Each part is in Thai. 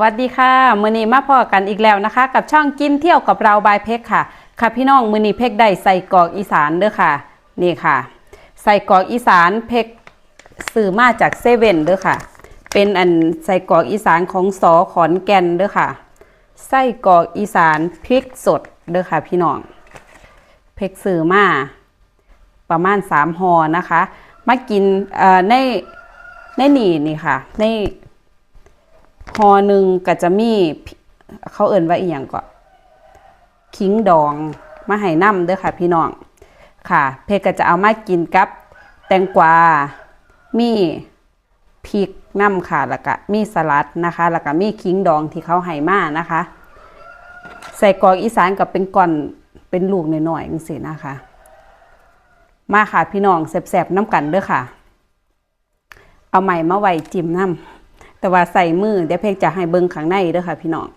วัสดีค่ะมือนี้มาพอกันอีกแล้วนะคะ กับช่องกินเที่ยวกับเราบายเพกค่ะ ค่ะพี่น้องมือนี้เพกได้ใส่กรอกอีสานเด้อค่ะ นี่ค่ะ ใส่กรอกอีสานเพกซื้อมาจากเซเว่นเด้อค่ะ เป็นอันใส่กรอกอีสานของสอขอนแก่นเด้อค่ะไส้กรอกอีสานพริกสดเด้อค่ะ พี่น้องเพกซื้อมาประมาณสามห่อนะคะ มากินเอ่อในในนี่นี่ค่ะ ใน หอหนึ่งก็จะมีเขาเอิ่นว่าอีหยังก็คิงดองมาให้น้ำเด้อค่ะพี่น้องค่ะ เพก็จะเอามากินกับ แตงกวา มีพริกน้ำค่ะแล้วก็มีสลัดนะคะแล้วก็มีคิงดองที่เขาให้มานะคะ ใส่กรอกอีสานกับเป็นก่อนเป็นลูกหน่อยๆจังซี่นะคะ มาค่ะพี่น้องแสบๆน้ำกันเด้อค่ะ เอาใหม่มาไว้จิ้มน้ำ แต่ว่าใส่มือเดี๋ยวเพกจะให้เบิ้งข้างในเด้อค่ะ พี่น้อง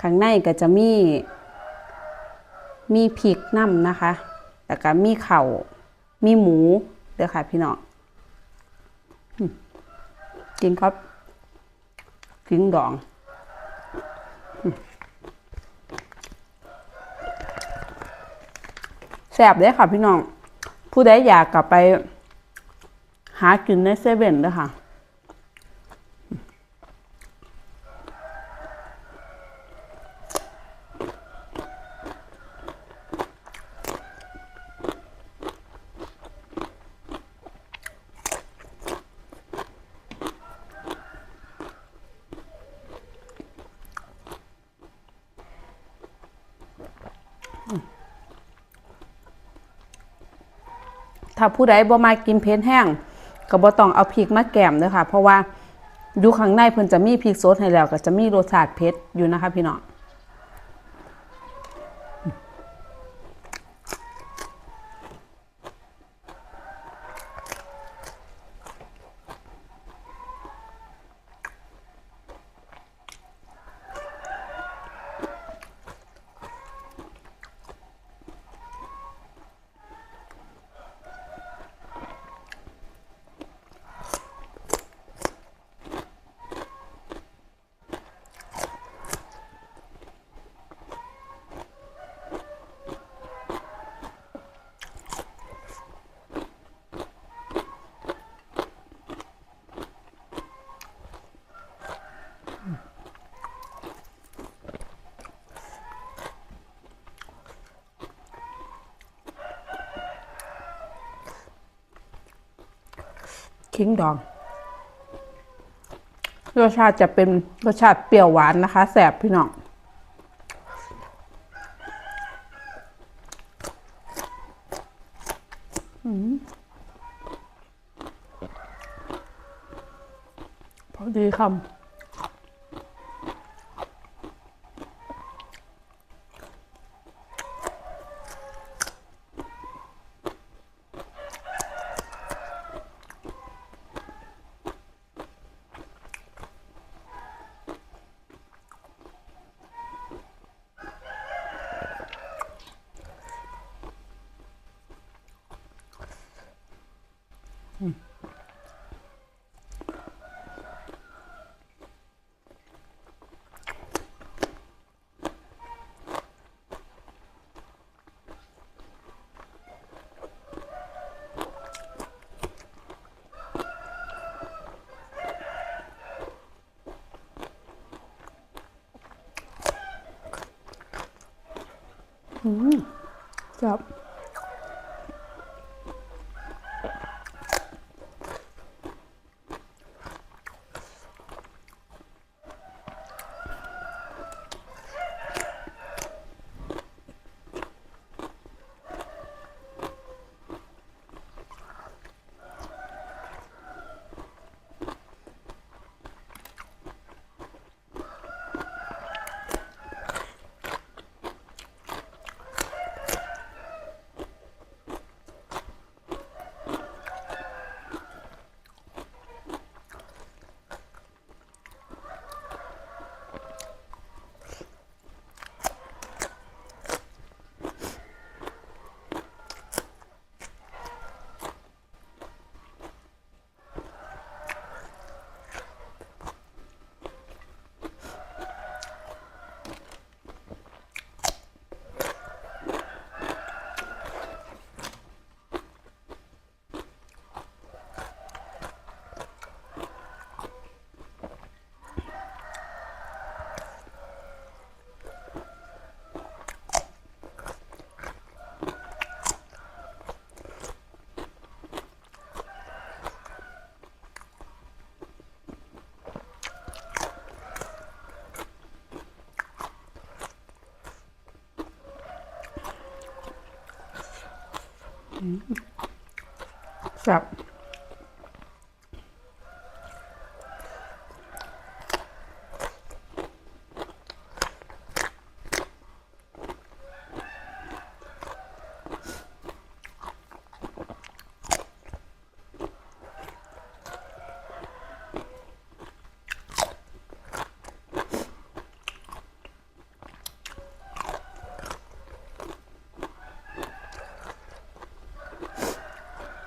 ข้างในก็จะมีมีพริกน้ำนะคะ แล้วก็มีเข่ามีหมูเด้อค่ะพี่น้องกินครับกินดองแซ่บเด้ค่ะพี่น้อง ผู้ใดอยากกลับไป หากินในเซเว่นด้วยค่ะถ้าผู้ใดบ่มากินเผ็ดแห้ง ก็บ่ต้องเอาพริกมาแกมเด้อค่ะ เพราะว่าอยู่ข้างในเพิ่นจะมีพริกสดให้แล้วก็จะมีรสชาติเผ็ดอยู่นะคะพี่น้องิงดอง รสชาติจะเป็นรสชาติเปรี้ยวหวานนะคะ แสบพี่น้องอืมพอดีคำ ครั แซ่บ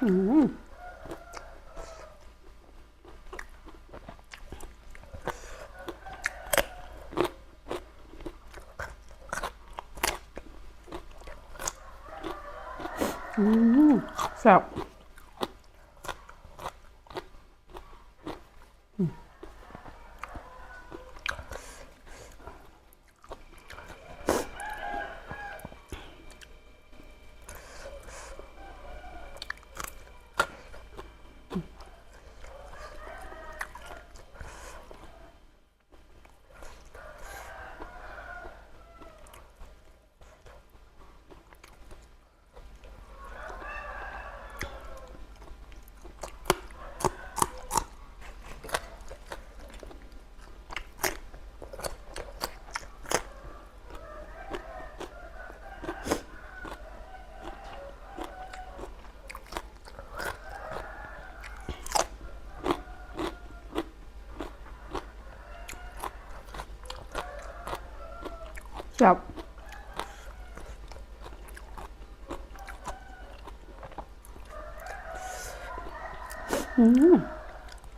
แซ่บ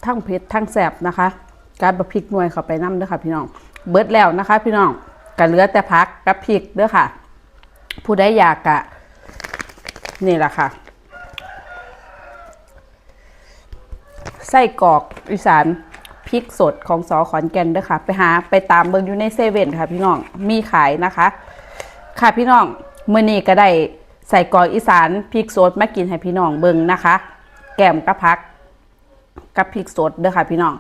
ทั้งเผ็ดทั้งแซ่บนะคะ การบะพริกหน่วยเข้าไปน้ำเด้อค่ะ พี่น้อง เบิดแล้วนะคะ พี่น้องกะเหลือแต่พักกับพริกเด้อค่ะ ผู้ใดอยากกะ นี่แหละค่ะไส้กรอกอีสานพริกสดของสอขอนแก่นเด้อค่ะ ไปหาไปตามเบิ่งอยู่ในเซเว่นค่ะ พี่น้องมีขายนะคะ ค่ะพี่น้องเมื้อนี้ก็ได้ใส่กรอกอีสานพริกสดมากินให้พี่น้องเบิ่งนะคะ แกมกะพัก กับพริกสดเด้อค่ะพี่น้อง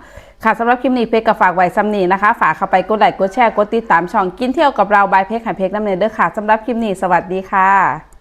ค่ะสำหรับคลิปนี้เพกก็ฝากไว้ซ้ำนี้นะคะ ฝากเข้าไปกดไลค์กดแชร์กดติดตามช่องกินเที่ยวกับเราบายเพกหายเพกน้ำเนยเด้อค่ะสำหรับคลิปนี้สวัสดีค่ะ